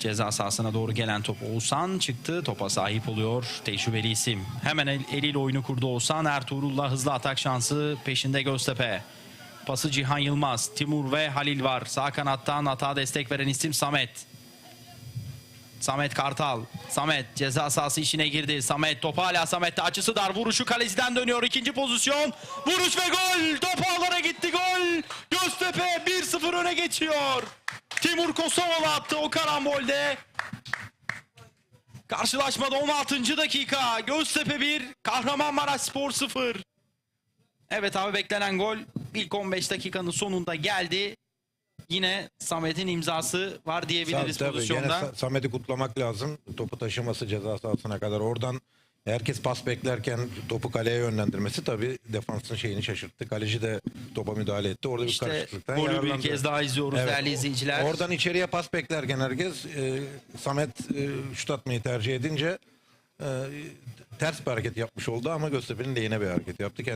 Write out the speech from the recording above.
Ceza sahasına doğru gelen top Oğuzhan çıktı. Topa sahip oluyor tecrübeli isim. Hemen el, eliyle oyunu kurdu Oğuzhan. Ertuğrul'la hızlı atak şansı peşinde Göztepe. Pası Cihan Yılmaz, Timur ve Halil var. Sağ kanattan hata destek veren isim Samet. Samet Kartal. Samet ceza sahası içine girdi. Samet top hala Samet'te açısı dar. Vuruşu kaleciden dönüyor. İkinci pozisyon. Vuruş ve gol. Top ağlara gitti gol. Göztepe 1-0 öne geçiyor. Timur Kosovalı attı o karambolde. Karşılaşmada 16. dakika. Göztepe 1, Kahramanmaraş Spor 0. Evet abi beklenen gol ilk 15 dakikanın sonunda geldi. Yine Samet'in imzası var diyebiliriz Tabii, tabii. pozisyonda. Sa- Samet'i kutlamak lazım. Topu taşıması ceza sahasına kadar. Oradan herkes pas beklerken topu kaleye yönlendirmesi tabii defansın şeyini şaşırttı. Kaleci de topa müdahale etti. Orada bir İşte karışıklıktan golü bir yararlandı. kez daha izliyoruz Evet. değerli izleyiciler. Oradan içeriye pas beklerken herkes e, Samet e, şut atmayı tercih edince e, ters bir hareket yapmış oldu ama Göztepe'nin lehine bir hareket yaptı.